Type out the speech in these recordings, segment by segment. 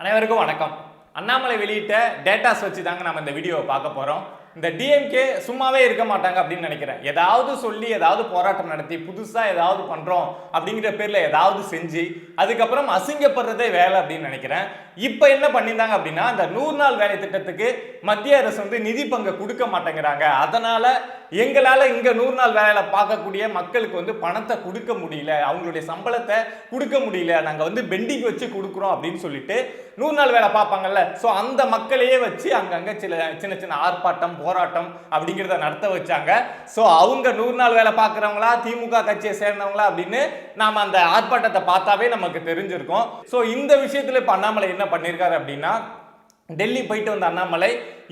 அனைவருக்கும் வணக்கம். அண்ணாமலை வெளியிட்ட டேட்டாஸ் வச்சு தாங்க நம்ம இந்த வீடியோவை பார்க்க போகிறோம் இந்த டிஎம்கே சும்மாவே இருக்க மாட்டாங்க அப்படின்னு நினைக்கிறேன். ஏதாவது சொல்லி ஏதாவது போராட்டம் நடத்தி புதுசாக ஏதாவது பண்ணுறோம் அப்படிங்கிற பேரில் ஏதாவது செஞ்சு அதுக்கப்புறம் அசிங்கப்படுறதே வேலை அப்படின்னு நினைக்கிறேன். இப்போ என்ன பண்ணியிருந்தாங்க அப்படின்னா இந்த நூறு நாள் வேலை திட்டத்துக்கு மத்திய அரசு வந்து நிதி பங்கை கொடுக்க மாட்டேங்கிறாங்க. அதனால் எங்களால் இங்கே நூறு நாள் வேலையில் பார்க்கக்கூடிய மக்களுக்கு வந்து பணத்தை கொடுக்க முடியல. அவங்களுடைய சம்பளத்தை கொடுக்க முடியல. நாங்கள் வந்து பெண்டிங் வச்சு கொடுக்குறோம் அப்படின்னு சொல்லிட்டு நூறு நாள் வேலை பார்ப்பாங்கல்ல. ஸோ அந்த மக்களையே வச்சு அங்கங்கே சில சின்ன சின்ன ஆர்ப்பாட்டம் போராட்டம் அப்படிங்கிறத நடத்த வச்சாங்க. ஸோ அவங்க நூறு நாள் வேலை பார்க்குறவங்களா திமுக கட்சியை சேர்ந்தவங்களா அப்படின்னு நாம் அந்த ஆர்ப்பாட்டத்தை பார்த்தாவே நமக்கு தெரிஞ்சிருக்கும். ஸோ இந்த விஷயத்தில் இப்போ அண்ணாமலை என்ன பண்ணியிருக்காரு அப்படின்னா டெல்லி போயிட்டு வந்த அண்ணாமலை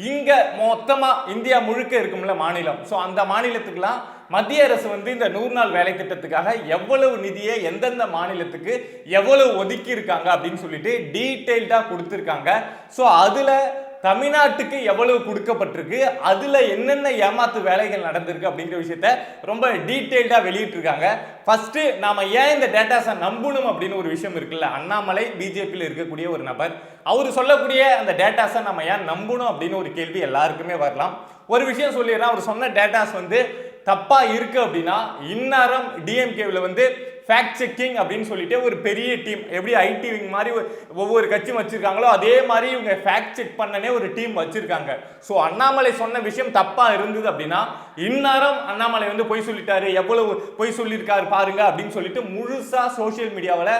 இங்கே மொத்தமாக இந்தியா முழுக்க இருக்கும்ல மாநிலம். ஸோ அந்த மாநிலத்துக்கெலாம் மத்திய அரசு வந்து இந்த நூறு நாள் வேலை திட்டத்துக்காக எவ்வளவு நிதியை எந்தெந்த மாநிலத்துக்கு எவ்வளவு ஒதுக்கி இருக்காங்க அப்படின்னு சொல்லிட்டு டீட்டெயில்டாக கொடுத்துருக்காங்க. ஸோ அதில் தமிழ்நாட்டுக்கு எவ்வளவு கொடுக்கப்பட்டிருக்கு? அதில் என்னென்ன ஏமாத்து வேலைகள் நடந்திருக்கு அப்படிங்கிற விஷயத்த ரொம்ப டீட்டெயில்டாக வெளியிட்டிருக்காங்க. ஃபஸ்ட்டு நாம் ஏன் இந்த டேட்டாஸை நம்பணும் அப்படின்னு ஒரு விஷயம் இருக்குல்ல? அண்ணாமலை பிஜேபியில் இருக்கக்கூடிய ஒரு நபர். அவர் சொல்லக்கூடிய அந்த டேட்டாஸை நம்ம ஏன் நம்பணும் அப்படின்னு ஒரு கேள்வி எல்லாருக்குமே வரலாம். ஒரு விஷயம் சொல்லிடுறேன். அவர் சொன்ன டேட்டாஸ் வந்து தப்பாக இருக்குது அப்படின்னா இந்நேரம் டிஎம்கேவில் வந்து ஃபேக்ட் செக்கிங் அப்படின்னு சொல்லிட்டு ஒரு பெரிய டீம் எப்படி ஐடி விங் மாதிரி ஒரு- ஒவ்வொரு கட்சியும் வச்சுருக்காங்களோ அதே மாதிரி இவங்க ஃபேக்ட் செக் பண்ணனே ஒரு டீம் வச்சுருக்காங்க. ஸோ அண்ணாமலை சொன்ன விஷயம் தப்பாக இருந்தது அப்படின்னா இந்நேரம் அண்ணாமலை வந்து பொய் சொல்லிட்டாரு எவ்வளவு பொய் சொல்லியிருக்காரு பாருங்க அப்படின்னு சொல்லிட்டு முழுசாக சோஷியல் மீடியாவில்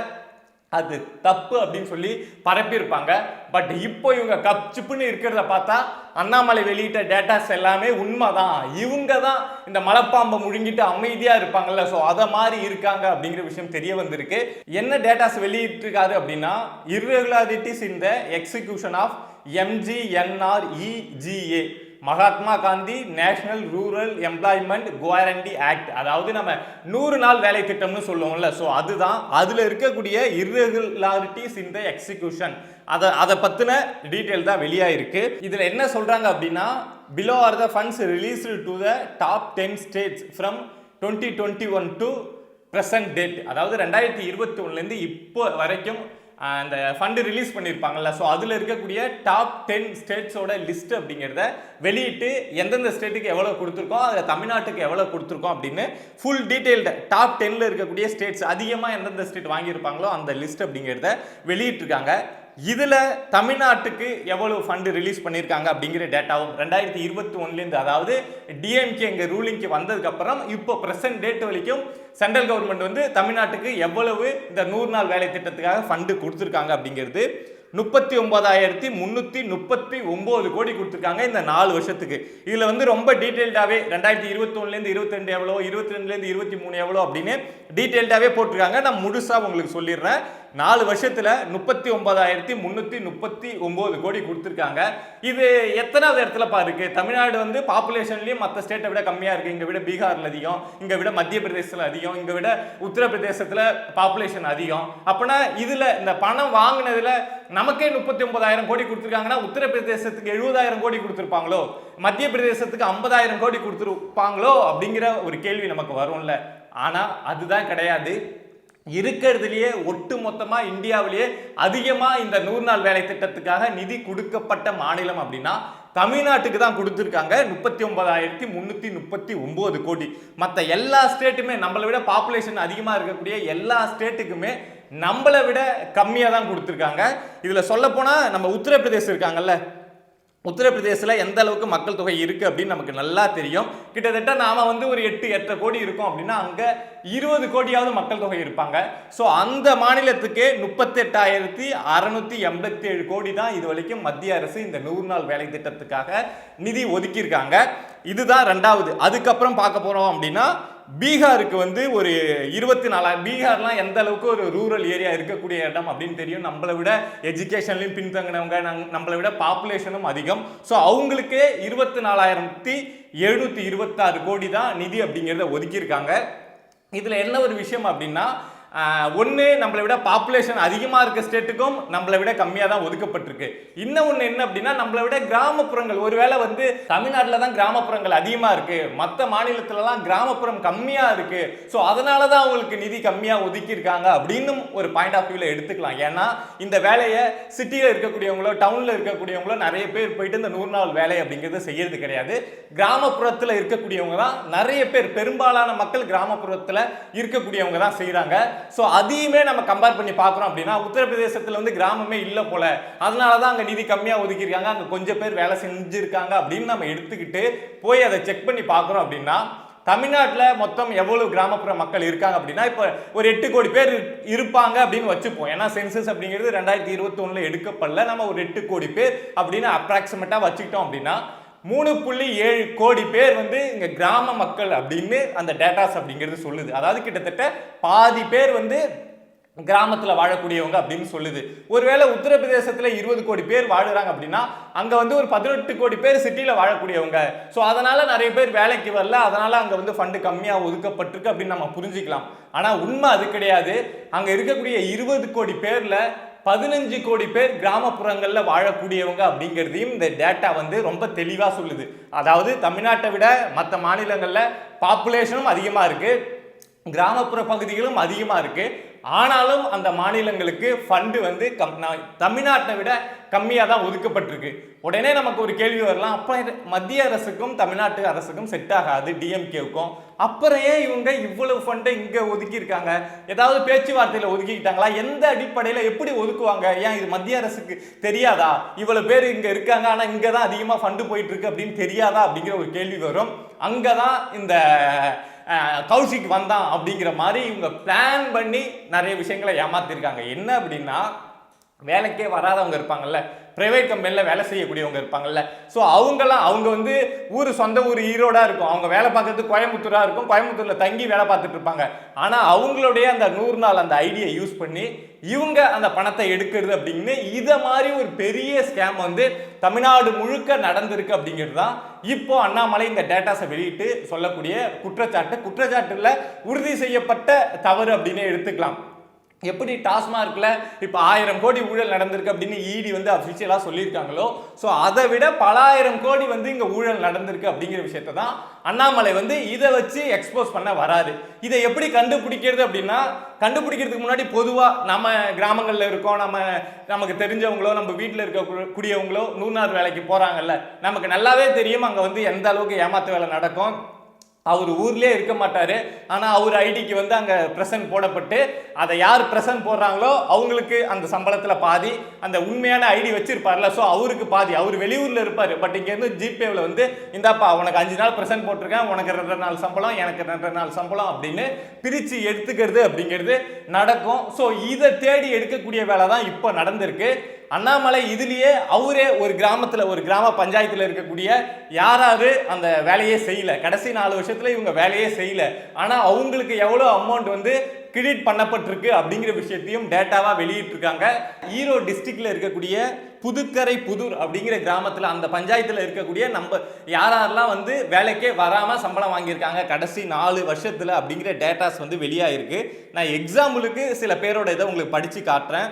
அது தப்பு அப்படின்னு சொல்லி பரப்பியிருப்பாங்க. பட் இப்போ இவங்க கப் சிப்புன்னு இருக்கிறத பார்த்தா அண்ணாமலை வெளியிட்ட டேட்டாஸ் எல்லாமே உண்மை தான் இவங்க தான் இந்த மலைப்பாம்பை முழுங்கிட்டு அமைதியாக இருப்பாங்கல்ல. ஸோ அதை மாதிரி இருக்காங்க அப்படிங்கிற விஷயம் தெரிய வந்திருக்கு. என்ன டேட்டாஸ் வெளியிட்டிருக்காரு அப்படின்னா irregularities in the execution of MGNREGA Mahatma Gandhi national rural employment guarantee act அதாவது நம்ம நூறு நாள் வேலை திட்டம்னு சொல்லுவோம்ல. ஸோ அதுதான் அதில் இருக்கக்கூடிய இர்ரெகுலாரிட்டிஸ் இன் த எக்ஸிக்யூஷன் அதை அதை பற்றின டீட்டெயில் தான் வெளியாயிருக்கு. இதில் என்ன சொல்கிறாங்க அப்படின்னா below are the funds released to the top ten states from twenty twenty one to present date அதாவது ரெண்டாயிரத்தி இருபத்தி ஒன்றுலேருந்து இப்போ வரைக்கும் அந்த ஃபண்டு ரிலீஸ் பண்ணியிருப்பாங்கல்ல ஸோ அதில் இருக்கக்கூடிய டாப் டென் ஸ்டேட்ஸோட லிஸ்ட் அப்படிங்கிறத வெளியிட்டு எந்தெந்த ஸ்டேட்டுக்கு எவ்வளோ கொடுத்துருக்கோம் அதில் தமிழ்நாட்டுக்கு எவ்வளோ கொடுத்துருக்கோம் அப்படின்னு ஃபுல் டீட்டெயில்டு டாப் டென்னில் இருக்கக்கூடிய ஸ்டேட்ஸ் அதிகமாக எந்தெந்த ஸ்டேட் வாங்கியிருப்பாங்களோ அந்த லிஸ்ட் அப்படிங்கிறத வெளியிட்டிருக்காங்க. இதில் தமிழ்நாட்டுக்கு எவ்வளோ ஃபண்டு ரிலீஸ் பண்ணியிருக்காங்க அப்படிங்கிற டேட்டாவும் ரெண்டாயிரத்தி இருபத்தி ஒன்லேருந்து அதாவது டிஎம்கே எங்கள் ரூலிங்க்கு வந்ததுக்கப்புறம் இப்போ ப்ரெசென்ட் டேட் வரைக்கும் சென்ட்ரல் கவர்மெண்ட் வந்து தமிழ்நாட்டுக்கு எவ்வளவு இந்த நூறு நாள் வேலை திட்டத்துக்காக ஃபண்டு கொடுத்துருக்காங்க அப்படிங்கிறது முப்பத்தி ஒன்பதாயிரத்தி முந்நூற்றி முப்பத்தி ஒம்பது கோடி கொடுத்துருக்காங்க இந்த நாலு வருஷத்துக்கு. இதில் வந்து ரொம்ப டீட்டெயில்டாகவே ரெண்டாயிரத்தி இருபத்தொன்னுலேருந்து இருபத்தி ரெண்டு எவ்வளோ இருபத்தி ரெண்டுலேருந்து இருபத்தி மூணு எவ்வளோ அப்படின்னு டீட்டெயில்டாகவே போட்டிருக்காங்க. நான் முழுசாக உங்களுக்கு சொல்லிடுறேன். நாலு வருஷத்தில் முப்பத்தி ஒன்பதாயிரத்தி முந்நூற்றி முப்பத்தி ஒம்பது கோடி கொடுத்துருக்காங்க. இது எத்தனாவது இடத்துல பாருக்கு தமிழ்நாடு வந்து பாப்புலேஷன்லேயும் மற்ற ஸ்டேட்டை விட கம்மியாக இருக்குது இங்கே விட பீகாரில் அதிகம். இங்கே விட மத்திய பிரதேசத்தில் அதிகம். இங்கே விட உத்தரப்பிரதேசத்தில் பாப்புலேஷன் அதிகம். அப்போனா இதில் இந்த பணம் வாங்கினதில் நமக்கே முப்பத்தி ஒன்பதாயிரம் கோடி கொடுத்துருக்காங்கன்னா உத்தரப்பிரதேசத்துக்கு எழுபதாயிரம் கோடி கொடுத்துருப்பாங்களோ? மத்திய பிரதேசத்துக்கு ஐம்பதாயிரம் கோடி கொடுத்துருப்பாங்களோ? அப்படிங்கிற ஒரு கேள்வி நமக்கு வரும்ல. ஆனால் அதுதான் கிடையாது. இருக்கிறதுலேயே ஒட்டு மொத்தமாக இந்தியாவிலேயே அதிகமாக இந்த நூறு நாள் வேலை திட்டத்துக்காக நிதி கொடுக்கப்பட்ட மாநிலம் அப்படின்னா தமிழ்நாட்டுக்கு தான் கொடுத்துருக்காங்க. முப்பத்தி ஒன்பதாயிரத்தி முந்நூற்றி முப்பத்தி ஒம்பது கோடி. மற்ற எல்லா ஸ்டேட்டுமே நம்மளை விட பாப்புலேஷன் அதிகமாக இருக்கக்கூடிய எல்லா ஸ்டேட்டுக்குமே நம்மளை விட கம்மியாக தான் கொடுத்துருக்காங்க. இதில் சொல்லப்போனால் நம்ம உத்தரப்பிரதேசம் இருக்காங்கல்ல உத்தரப்பிரதேசில் எந்த அளவுக்கு மக்கள் தொகை இருக்குது அப்படின்னு நமக்கு நல்லா தெரியும். கிட்டத்தட்ட நாம் வந்து ஒரு எட்டு எட்டரை கோடி இருக்கோம் அப்படின்னா அங்கே இருபது கோடியாவது மக்கள் தொகை இருப்பாங்க. ஸோ அந்த மாநிலத்துக்கு முப்பத்தெட்டாயிரத்தி அறநூற்றி எண்பத்தி ஏழு கோடி தான் இது வரைக்கும் மத்திய அரசு இந்த நூறு நாள் வேலை திட்டத்துக்காக நிதி ஒதுக்கியிருக்காங்க. இதுதான் ரெண்டாவது. அதுக்கப்புறம் பார்க்க போகிறோம் அப்படின்னா பீகாருக்கு வந்து ஒரு இருபத்தி நாலாயிரம் பீகார்லாம் எந்த அளவுக்கு ஒரு ரூரல் ஏரியா இருக்கக்கூடிய இடம் அப்படின்னு தெரியும். நம்மளை விட எஜுகேஷன்லையும் பின்தங்கினவங்க நம்- நம்மளை விட பாப்புலேஷனும் அதிகம். ஸோ அவங்களுக்கே இருபத்தி நாலாயிரத்தி எழுநூற்றி இருபத்தாறு கோடி தான் நிதி அப்படிங்கிறத ஒதுக்கியிருக்காங்க. இதில் என்ன ஒரு விஷயம் அப்படின்னா ஒன்று நம்மளை விட பாப்புலேஷன் அதிகமாக இருக்க ஸ்டேட்டுக்கும் நம்மளை விட கம்மியாக தான் ஒதுக்கப்பட்டிருக்கு. இன்னும் ஒன்று என்ன அப்படின்னா நம்மளை விட கிராமப்புறங்கள் ஒருவேளை வந்து தமிழ்நாட்டில் தான் கிராமப்புறங்கள் அதிகமாக இருக்குது மற்ற மாநிலத்திலலாம் கிராமப்புறம் கம்மியாக இருக்குது ஸோ அதனால தான் அவங்களுக்கு நிதி கம்மியாக ஒதுக்கியிருக்காங்க அப்படின்னு ஒரு பாயிண்ட் ஆஃப் வியூவில் எடுத்துக்கலாம். ஏன்னா இந்த வேலையை சிட்டியில் இருக்கக்கூடியவங்களோ டவுனில் இருக்கக்கூடியவங்களோ நிறைய பேர் போயிட்டு இந்த நூறு நாள் வேலை அப்படிங்கிறது செய்யறது கிடையாது. கிராமப்புறத்தில் இருக்கக்கூடியவங்க தான் நிறைய பேர். பெரும்பாலான மக்கள் கிராமப்புறத்தில் இருக்கக்கூடியவங்க தான் செய்கிறாங்க ஸோ அதையுமே நம்ம கம்பேர் பண்ணி பார்க்குறோம் அப்படின்னா உத்தரப்பிரதேசத்தில் வந்து கிராமமே இல்லை போல. அதனால தான் அங்கே நிதி கம்மியாக ஒதுக்கியிருக்காங்க. அங்கே கொஞ்சம் பேர் வேலை செஞ்சுருக்காங்க அப்படின்னு நம்ம எடுத்துக்கிட்டு போய் அதை செக் பண்ணி பார்க்குறோம் அப்படின்னா தமிழ்நாட்டில் மொத்தம் எவ்வளவு கிராமப்புற மக்கள் இருக்காங்க அப்படின்னா இப்போ ஒரு எட்டு கோடி பேர் இரு- இருப்பாங்க அப்படின்னு வச்சுப்போம். ஏன்னா சென்சஸ் அப்படிங்கிறது ரெண்டாயிரத்தி இருபத்தி எடுக்கப்படல. நம்ம ஒரு எட்டு கோடி பேர் அப்படின்னு அப்ராக்சிமேட்டாக வச்சுக்கிட்டோம் அப்படின்னா மூணு புள்ளி ஏழு கோடி பேர் வந்து இங்க கிராம மக்கள் அப்படின்னு அந்த டேட்டாஸ் அப்படிங்கிறது சொல்லுது. அதாவது கிட்டத்தட்ட பாதி பேர் வந்து கிராமத்தில் வாழக்கூடியவங்க அப்படின்னு சொல்லுது. ஒருவேளை உத்தரப்பிரதேசத்தில் இருபது கோடி பேர் வாழுறாங்க அப்படின்னா அங்கே வந்து ஒரு பதினெட்டு கோடி பேர் சிட்டியில் வாழக்கூடியவங்க. ஸோ அதனால நிறைய பேர் வேலைக்கு வரல. அதனால அங்கே வந்து ஃபண்டு கம்மியாக ஒதுக்கப்பட்டிருக்கு அப்படின்னு நம்ம புரிஞ்சுக்கலாம். ஆனால் உண்மை அது கிடையாது. அங்கே இருக்கக்கூடிய இருபது கோடி பேரில் பதினஞ்சு கோடி பேர் கிராமப்புறங்களில் வாழக்கூடியவங்க அப்படிங்கிறதையும் இந்த டேட்டா வந்து ரொம்ப தெளிவாக சொல்லுது. அதாவது தமிழ்நாட்டை விட மற்ற மாநிலங்களில் பாப்புலேஷனும் அதிகமாக இருக்குது கிராமப்புற பகுதிகளும் அதிகமாக இருக்குது ஆனாலும் அந்த மாநிலங்களுக்கு ஃபண்டு வந்து கம் தமிழ்நாட்டை விட கம்மியாக தான் ஒதுக்கப்பட்டிருக்கு. உடனே நமக்கு ஒரு கேள்வி வரலாம். அப்போ மத்திய அரசுக்கும் தமிழ்நாட்டு அரசுக்கும் செட் ஆகாது டிஎம்கேவுக்கும் அப்புறம் ஏன் இவங்க இவ்வளவு ஃபண்டை இங்கே ஒதுக்கியிருக்காங்க? ஏதாவது பேச்சுவார்த்தையில் ஒதுக்கிக்கிட்டாங்களா? எந்த அடிப்படையில் எப்படி ஒதுக்குவாங்க? ஏன் இது மத்திய அரசுக்கு தெரியாதா? இவ்வளோ பேர் இங்கே இருக்காங்க. ஆனால் இங்கே தான் அதிகமாக ஃபண்டு போயிட்டுருக்கு அப்படின்னு தெரியாதா? அப்படிங்கிற ஒரு கேள்வி வரும். அங்கே தான் இந்த கௌஷிக் வந்தான் அப்படிங்கிற மாதிரி இவங்க பிளான் பண்ணி நிறைய விஷயங்களை ஏமாத்திருக்காங்க. என்ன அப்படின்னா வேலைக்கே வராதவங்க இருப்பாங்கல்ல. ப்ரைவேட் கம்பெனியில் வேலை செய்யக்கூடியவங்க இருப்பாங்கல்ல. ஸோ அவங்கெல்லாம் அவங்க வந்து ஊர் சொந்த ஊர் ஈரோடாக இருக்கும். அவங்க வேலை பார்க்கறது கோயம்புத்தூராக இருக்கும். கோயம்புத்தூரில் தங்கி வேலை பார்த்துட்டு இருப்பாங்க. ஆனால் அவங்களுடைய அந்த நூறு நாள் அந்த ஐடியை யூஸ் பண்ணி இவங்க அந்த பணத்தை எடுக்கிறது அப்படின்னு இதை மாதிரி ஒரு பெரிய ஸ்கேம் வந்து தமிழ்நாடு முழுக்க நடந்திருக்கு அப்படிங்கிறது தான் இப்போ அண்ணாமலை இந்த டேட்டாஸை வெளியிட்டு சொல்லக்கூடிய குற்றச்சாட்டு. குற்றச்சாட்டில் உறுதி செய்யப்பட்ட தவறு அப்படின்னு எடுத்துக்கலாம். எப்படி டாஸ்மார்க்கில் இப்போ ஆயிரம் கோடி ஊழல் நடந்திருக்கு அப்படின்னு இடி வந்து அஃபிஷியலாக சொல்லியிருக்காங்களோ ஸோ அதை விட பல ஆயிரம் கோடி வந்து இங்கே ஊழல் நடந்திருக்கு அப்படிங்கிற விஷயத்தை தான் அண்ணாமலை வந்து இதை வச்சு எக்ஸ்போஸ் பண்ண வராது இதை எப்படி கண்டுபிடிக்கிறது அப்படின்னா கண்டுபிடிக்கிறதுக்கு முன்னாடி பொதுவாக நம்ம கிராமங்களில் இருக்கோம் நம்ம நமக்கு தெரிஞ்சவங்களோ நம்ம வீட்டில் இருக்க கு- கூடியவங்களோ நூறு வேலைக்கு போகிறாங்கல்ல நமக்கு நல்லாவே தெரியும் அங்கே வந்து எந்த அளவுக்கு ஏமாத்து வேலை நடக்கும். அவர் ஊர்லேயே இருக்க மாட்டார். ஆனால் அவர் ஐடிக்கு வந்து அங்கே பிரசன்ட் போடப்பட்டு அதை யார் பிரசன்ட் போடுறாங்களோ அவங்களுக்கு அந்த சம்பளத்தில் பாதி அந்த உண்மையான ஐடி வச்சுருப்பார்ல ஸோ அவருக்கு பாதி. அவர் வெளியூரில் இருப்பார். பட் இங்கேருந்து ஜிபேவில் வந்து இந்தாப்பா உனக்கு அஞ்சு நாள் பிரசன்ட் போட்டிருக்கேன் உனக்கு ரெண்டரை நாள் சம்பளம் எனக்கு ரெண்டரை நாள் சம்பளம் அப்படின்னு பிரித்து எடுத்துக்கிறது அப்படிங்கிறது நடக்கும். ஸோ இதை தேடி எடுக்கக்கூடிய வேலை தான் இப்போ நடந்திருக்கு. அண்ணாமலை இதுலேயே அவரே ஒரு கிராமத்தில் ஒரு கிராம பஞ்சாயத்தில் இருக்கக்கூடிய யாராவது அந்த வேலையே செய்யலை. கடைசி நாலு வருஷத்துல இவங்க வேலையே செய்யல. ஆனால் அவங்களுக்கு எவ்வளோ அமௌண்ட் வந்து கிரெடிட் பண்ணப்பட்டிருக்கு அப்படிங்கிற விஷயத்தையும் டேட்டாவாக வெளியிட்டிருக்காங்க. ஈரோடு டிஸ்ட்ரிக்டில் இருக்கக்கூடிய புதுக்கரை புதூர் அப்படிங்கிற கிராமத்தில் அந்த பஞ்சாயத்தில் இருக்கக்கூடிய நம்ம யாரெல்லாம் வந்து வேலைக்கே வராமல் சம்பளம் வாங்கியிருக்காங்க கடைசி நாலு வருஷத்தில் அப்படிங்கிற டேட்டாஸ் வந்து வெளியாகிருக்கு நான் எக்ஸாம்பிளுக்கு சில பேரோட இதை உங்களுக்கு படித்து காட்டுறேன்.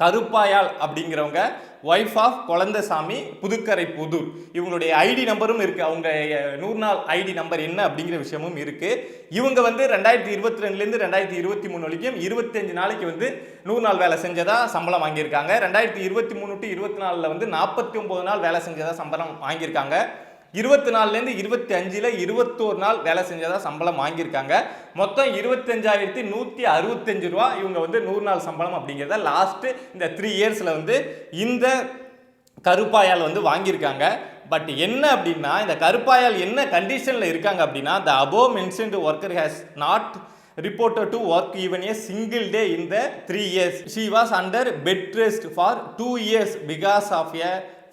கருப்பாயால் அப்படிங்கிறவங்க ஒய்ஃப் ஆஃப் குழந்தசாமி புதுக்கரை புதூர். இவங்களுடைய ஐடி நம்பரும் இருக்குது அவங்க நூறு நாள் ஐடி நம்பர் என்ன அப்படிங்கிற விஷயமும் இருக்குது இவங்க வந்து ரெண்டாயிரத்தி இருபத்தி ரெண்டுலேருந்து ரெண்டாயிரத்தி இருபத்தி மூணு வரைக்கும் இருபத்தஞ்சு நாளைக்கு வந்து நூறு நாள் வேலை செஞ்சதா சம்பளம் வாங்கியிருக்காங்க. ரெண்டாயிரத்தி இருபத்தி மூணு டு இருபத்தி நாலில் வந்து நாற்பத்தி ஒம்பது நாள் வேலை செஞ்சதா சம்பளம் வாங்கியிருக்காங்க. இருபத்தி நாலுலேருந்து இருபத்தி அஞ்சில் இருபத்தோரு நாள் வேலை செஞ்சதா சம்பளம் வாங்கியிருக்காங்க. மொத்தம் இருபத்தஞ்சாயிரத்தி நூற்றி அறுபத்தஞ்சு ரூபா இவங்க வந்து நூறு நாள் சம்பளம் அப்படிங்கிறத லாஸ்ட்டு இந்த த்ரீ இயர்ஸில் வந்து இந்த கருப்பாயால் வந்து வாங்கியிருக்காங்க. பட் என்ன அப்படின்னா இந்த கருப்பாயால் என்ன கண்டிஷனில் இருக்காங்க அப்படின்னா the above mentioned worker has not reporter to work even a single day in the three years she was under bed rest for two years because of a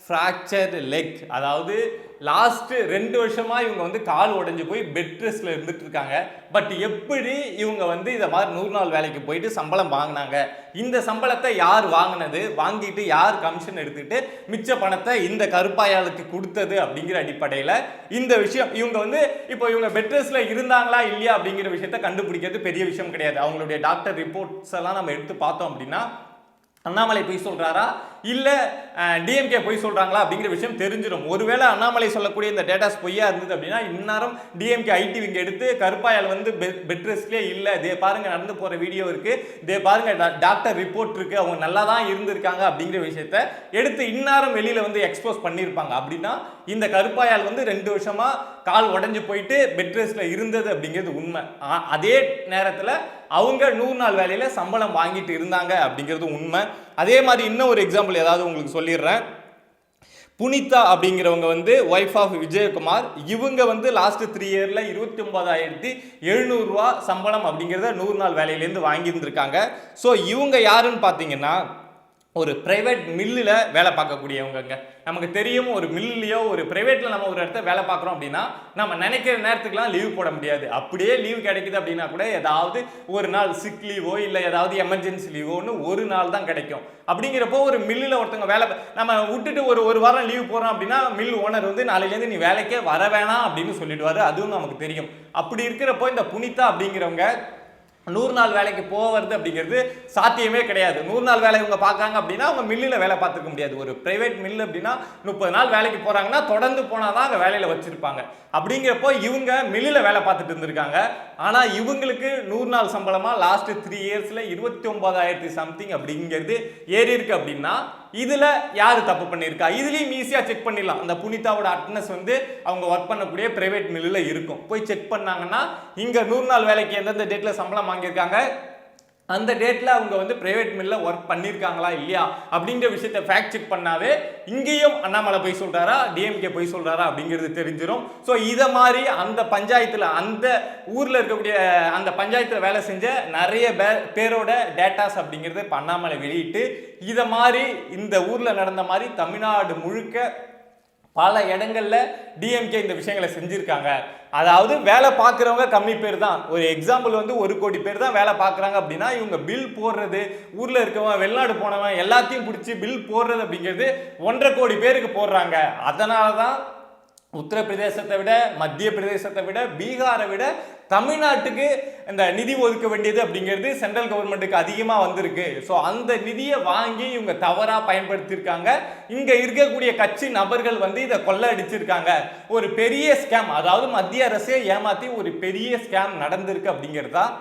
fracture leg அதாவது last ரெண்டு வருஷமாக இவங்க வந்து கால் உடஞ்சி போய் bed ரெஸ்ட்டில் இருந்துட்டு இருக்காங்க. But எப்படி இவங்க வந்து இதை மாதிரி நூறு நாள் வேலைக்கு போயிட்டு சம்பளம் வாங்கினாங்க? இந்த சம்பளத்தை யார் வாங்கினது? வாங்கிட்டு யார் கமிஷன் எடுத்துட்டு மிச்ச பணத்தை இந்த கருப்பாயாளுக்கு கொடுத்தது அப்படிங்கிற அடிப்படையில் இந்த விஷயம் இவங்க வந்து இப்போ இவங்க பெட் ரெஸ்ட்டில் இருந்தாங்களா இல்லையா அப்படிங்கிற விஷயத்த கண்டுபிடிக்கிறது பெரிய விஷயம் கிடையாது. அவங்களுடைய டாக்டர் ரிப்போர்ட்ஸ் எல்லாம் நம்ம எடுத்து பார்த்தோம் அப்படின்னா அண்ணாமலை போய் சொல்கிறாரா இல்லை டிஎம்கே பொய் சொல்கிறாங்களா அப்படிங்கிற விஷயம் தெரிஞ்சிடும் ஒருவேளை அண்ணாமலை சொல்லக்கூடிய இந்த டேட்டாஸ் பொய்யா இருந்தது அப்படின்னா இந்நேரம் டிஎம்கே ஐடி விங்க எடுத்து கருப்பாயால் வந்து பெட் ரெஸ்ட்லேயே இல்லை. இதே பாருங்க நடந்து போகிற வீடியோ இருக்குது இதே பாருங்க டாக்டர் ரிப்போர்ட் இருக்குது அவங்க நல்லா தான் இருந்திருக்காங்க அப்படிங்கிற விஷயத்த எடுத்து இந்நேரம் வெளியில் வந்து எக்ஸ்போஸ் பண்ணியிருப்பாங்க. அப்படின்னா இந்த கருப்பாயால் வந்து ரெண்டு வருஷமாக கால் உடஞ்சி போயிட்டு பெட் ரெஸ்ட்டில் இருந்தது அப்படிங்கிறது உண்மை. அதே நேரத்தில் அவங்க நூறு நாள் வேலையில் சம்பளம் வாங்கிட்டு இருந்தாங்க அப்படிங்கிறது உண்மை. அதே மாதிரி இன்னும் ஒரு எக்ஸாம்பிள் ஏதாவது உங்களுக்கு சொல்லிடுறேன். புனிதா அப்படிங்கிறவங்க வந்து ஒய்ஃப் ஆஃப் விஜயகுமார் இவங்க வந்து லாஸ்ட் த்ரீ இயரில் இருபத்தி ஒன்பதாயிரத்தி எழுநூறுவா சம்பளம் அப்படிங்கிறத நூறு நாள் வேலையிலேருந்து வாங்கியிருந்திருக்காங்க. ஸோ இவங்க யாருன்னு பார்த்தீங்கன்னா ஒரு ப்ரைவேட் மில்லில் வேலை பார்க்கக்கூடியவங்கங்க. நமக்கு தெரியும் ஒரு மில்லையோ ஒரு ப்ரைவேட்டில் நம்ம ஒரு இடத்த வேலை பார்க்குறோம் அப்படின்னா நம்ம நினைக்கிற நேரத்துக்குலாம் லீவ் போட முடியாது. அப்படியே லீவ் கிடைக்குது அப்படின்னா கூட ஏதாவது ஒரு நாள் சிக் லீவோ இல்லை ஏதாவது எமர்ஜென்சி லீவோன்னு ஒரு நாள் தான் கிடைக்கும். அப்படிங்கிறப்போ ஒரு மில்லில் ஒருத்தவங்க வேலை நம்ம விட்டுட்டு ஒரு ஒரு வாரம் லீவ் போகிறோம் அப்படின்னா மில் ஓனர் வந்து நாளையிலேருந்து நீ வேலைக்கே வர வேணாம் அப்படின்னு சொல்லிடுவார். அதுவும் நமக்கு தெரியும். அப்படி இருக்கிறப்போ இந்த புனிதா அப்படிங்கிறவங்க நூறு நாள் வேலைக்கு போவது அப்படிங்கிறது சாத்தியமே கிடையாது. நூறு நாள் வேலை இவங்க பார்க்குறாங்க அப்படின்னா அவங்க மில்லில் வேலை பார்த்துக்க முடியாது. ஒரு பிரைவேட் மில் அப்படின்னா முப்பது நாள் வேலைக்கு போகிறாங்கன்னா தொடர்ந்து போனால் தான் அங்கே வேலையில் வச்சுருப்பாங்க. அப்படிங்கிறப்போ இவங்க மில்லில் வேலை பார்த்துட்டு இருந்திருக்காங்க. ஆனால் இவங்களுக்கு நூறு நாள் சம்பளமாக லாஸ்ட்டு த்ரீ இயர்ஸில் இருபத்தி ஒன்பதாயிரத்தி சம்திங் அப்படிங்கிறது ஏறி இருக்கு அப்படின்னா இதில் யார் தப்பு பண்ணியிருக்கா? இதுலேயும் ஈஸியாக செக் பண்ணிடலாம். அந்த புனிதாவோட அட்னஸ் வந்து அவங்க ஒர்க் பண்ணக்கூடிய ப்ரைவேட் மில்லில் இருக்கும். போய் செக் பண்ணாங்கன்னா இங்கே நூறு நாள் வேலைக்கு எந்தெந்த டேட்டில் சம்பளம் வாங்கியிருக்காங்க? அந்த டேட்டில் அவங்க வந்து பிரைவேட் மில்ல ஒர்க் பண்ணியிருக்காங்களா இல்லையா அப்படிங்கிற விஷயத்தை ஃபேக்ட் செக் பண்ணாவே இங்கேயும் அண்ணாமலை போய் சொல்கிறாரா டிஎம்கே போய் சொல்கிறாரா அப்படிங்கிறது தெரிஞ்சிடும் ஸோ இதை மாதிரி அந்த பஞ்சாயத்தில் அந்த ஊரில் இருக்கக்கூடிய அந்த பஞ்சாயத்தில் வேலை செஞ்ச நிறைய பே- பேரோட டேட்டாஸ் அப்படிங்கிறது இப்போ அண்ணாமலை வெளியிட்டு இதை மாதிரி இந்த ஊரில் நடந்த மாதிரி தமிழ்நாடு முழுக்க பல இடங்களில் டிஎம்கே இந்த விஷயங்களை செஞ்சுருக்காங்க. அதாவது வேலை பார்க்குறவங்க கம்மி பேர் தான் ஒரு எக்ஸாம்பிள் வந்து ஒரு கோடி பேர் தான் வேலை பார்க்குறாங்க அப்படின்னா இவங்க பில் போடுறது ஊரில் இருக்கவன் வெளிநாடு போனவன் எல்லாத்தையும் பிடிச்சி பில் போடுறது அப்படிங்கிறது ஒன்றரை கோடி பேருக்கு போடுறாங்க. அதனால தான் உத்தரப்பிரதேசத்தை விட மத்திய பிரதேசத்தை விட பீகாரை விட தமிழ்நாட்டுக்கு இந்த நிதி ஒதுக்க வேண்டியது அப்படிங்கிறது சென்ட்ரல் கவர்மெண்ட்டுக்கு அதிகமாக வந்திருக்கு. ஸோ அந்த நிதியை வாங்கி இவங்க தவறாக பயன்படுத்தியிருக்காங்க. இங்கே இருக்கக்கூடிய கட்சி நபர்கள் வந்து இதை கொள்ள அடிச்சிருக்காங்க ஒரு பெரிய ஸ்கேம் அதாவது மத்திய அரசே ஏமாற்றி ஒரு பெரிய ஸ்கேம் நடந்திருக்கு தான்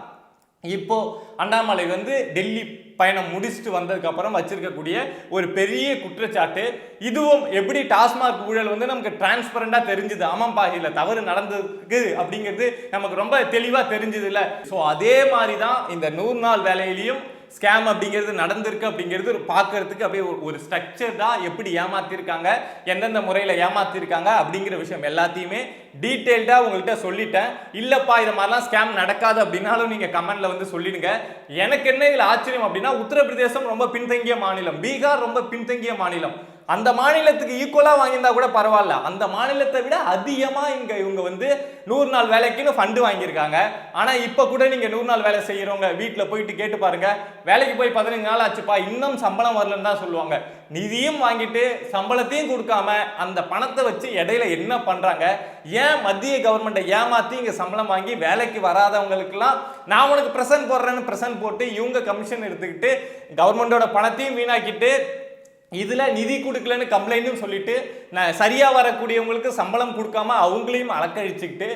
இப்போது அண்ணாமலை வந்து டெல்லி பயணம் முடிச்சுட்டு வந்ததுக்கப்புறம் வச்சிருக்கக்கூடிய ஒரு பெரிய குற்றச்சாட்டு. இதுவும் எப்படி டாஸ்மாக் ஊழல் வந்து நமக்கு டிரான்ஸ்பரண்டாக தெரிஞ்சுது? ஆமாம்பா இதில் தவறு நடந்திருக்கு அப்படிங்கிறது நமக்கு ரொம்ப தெளிவாக தெரிஞ்சது இல்லை ஸோ அதே மாதிரி தான் இந்த நூறு நாள் வேலையிலையும் ஸ்கேம் அப்படிங்கிறது நடந்திருக்கு அப்படிங்கிறது ஒரு பார்க்கறதுக்கு அப்படியே ஒரு- ஸ்ட்ரக்சர் தான் எப்படி ஏமாத்திருக்காங்க எந்தெந்த முறையில் ஏமாத்திருக்காங்க அப்படிங்கிற விஷயம் எல்லாத்தையுமே டீட்டெயில்டாக உங்கள்கிட்ட சொல்லிட்டேன். இல்லைப்பா இது மாதிரிலாம் ஸ்கேம் நடக்காது அப்படின்னாலும் நீங்கள் கமெண்ட்டில் வந்து சொல்லிடுங்க. எனக்கு என்ன இதில் ஆச்சரியம் அப்படின்னா உத்தரப்பிரதேசம் ரொம்ப பின்தங்கிய மாநிலம் பீகார் ரொம்ப பின்தங்கிய மாநிலம். அந்த மாநிலத்துக்கு ஈக்குவலாக வாங்கியிருந்தா கூட பரவாயில்ல. அந்த மாநிலத்தை விட அதிகமாக இங்கே இவங்க வந்து நூறு நாள் வேலைக்குன்னு ஃபண்டு வாங்கியிருக்காங்க. ஆனால் இப்போ கூட நீங்கள் நூறு நாள் வேலை செய்கிறவங்க வீட்டில் போயிட்டு கேட்டு பாருங்க. வேலைக்கு போய் பதினஞ்சு நாள் ஆச்சுப்பா இன்னும் சம்பளம் வரலன்னு தான் சொல்லுவாங்க. நிதியும் வாங்கிட்டு சம்பளத்தையும் கொடுக்காம அந்த பணத்தை வச்சு இடையில என்ன பண்ணுறாங்க ஏன் மத்திய கவர்மெண்ட்டை ஏமாற்றி இங்கே சம்பளம் வாங்கி வேலைக்கு வராதவங்களுக்கெல்லாம் நான் உனக்கு ப்ரெசன்ட் போடுறேன்னு ப்ரெசன்ட் போட்டு இவங்க கமிஷன் எடுத்துக்கிட்டு கவர்மெண்டோட பணத்தையும் வீணாக்கிட்டு இதில் நிதி கொடுக்கலன்னு கம்ப்ளைண்ட்டும் சொல்லிட்டு நான் சரியாக வரக்கூடியவங்களுக்கு சம்பளம் கொடுக்காம அவங்களையும் அலக்கழிச்சுக்கிட்டு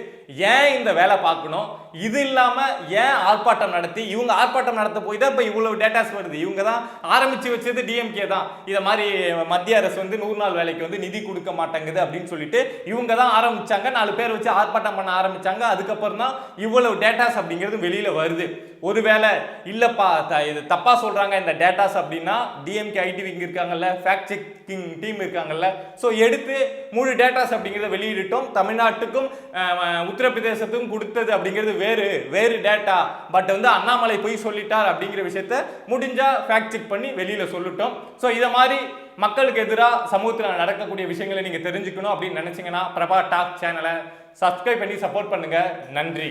ஏன் இந்த வேலை பார்க்கணும்? இது இல்லாமல் ஏன் ஆர்ப்பாட்டம் நடத்தி இவங்க ஆர்ப்பாட்டம் நடத்த போய் தான் இப்போ இவ்வளோ டேட்டாஸ் வருது. இவங்க தான் ஆரம்பித்து வச்சது டிஎம்கே தான். இதை மாதிரி மத்திய அரசு வந்து நூறு நாள் வேலைக்கு வந்து நிதி கொடுக்க மாட்டேங்குது அப்படின்னு சொல்லிட்டு இவங்க தான் ஆரம்பித்தாங்க நாலு பேர் வச்சு ஆர்ப்பாட்டம் பண்ண ஆரம்பித்தாங்க அதுக்கப்புறம் தான் இவ்வளவு டேட்டாஸ் அப்படிங்கிறது வெளியில் வருது. ஒருவேளை இல்லைப்பா த- இது தப்பாக சொல்கிறாங்க இந்த டேட்டாஸ் அப்படின்னா டிஎம்கே ஐடிவிங் இருக்காங்கல்ல ஃபேக்ட் செக்கிங் டீம் இருக்காங்கல்ல. ஸோ எடுத்து மூணு டேட்டாஸ் அப்படிங்கிறத வெளியிட்டோம் தமிழ்நாட்டுக்கும் உத்தரப்பிரதேசத்துக்கும் கொடுத்தது அப்படிங்கிறது வேறு வேறு டேட்டா பட் வந்து அண்ணாமலை போய் சொல்லிட்டார் அப்படிங்கிற விஷயத்த முடிஞ்சால் ஃபேக்ட் செக் பண்ணி வெளியில் சொல்லிட்டோம். ஸோ இதை மாதிரி மக்களுக்கு எதிராக சமூகத்தில் நடக்கக்கூடிய விஷயங்களை நீங்கள் தெரிஞ்சுக்கணும் அப்படின்னு நினச்சிங்கன்னா பிரபா டாக் சேனலை சப்ஸ்கிரைப் பண்ணி சப்போர்ட் பண்ணுங்கள் நன்றி.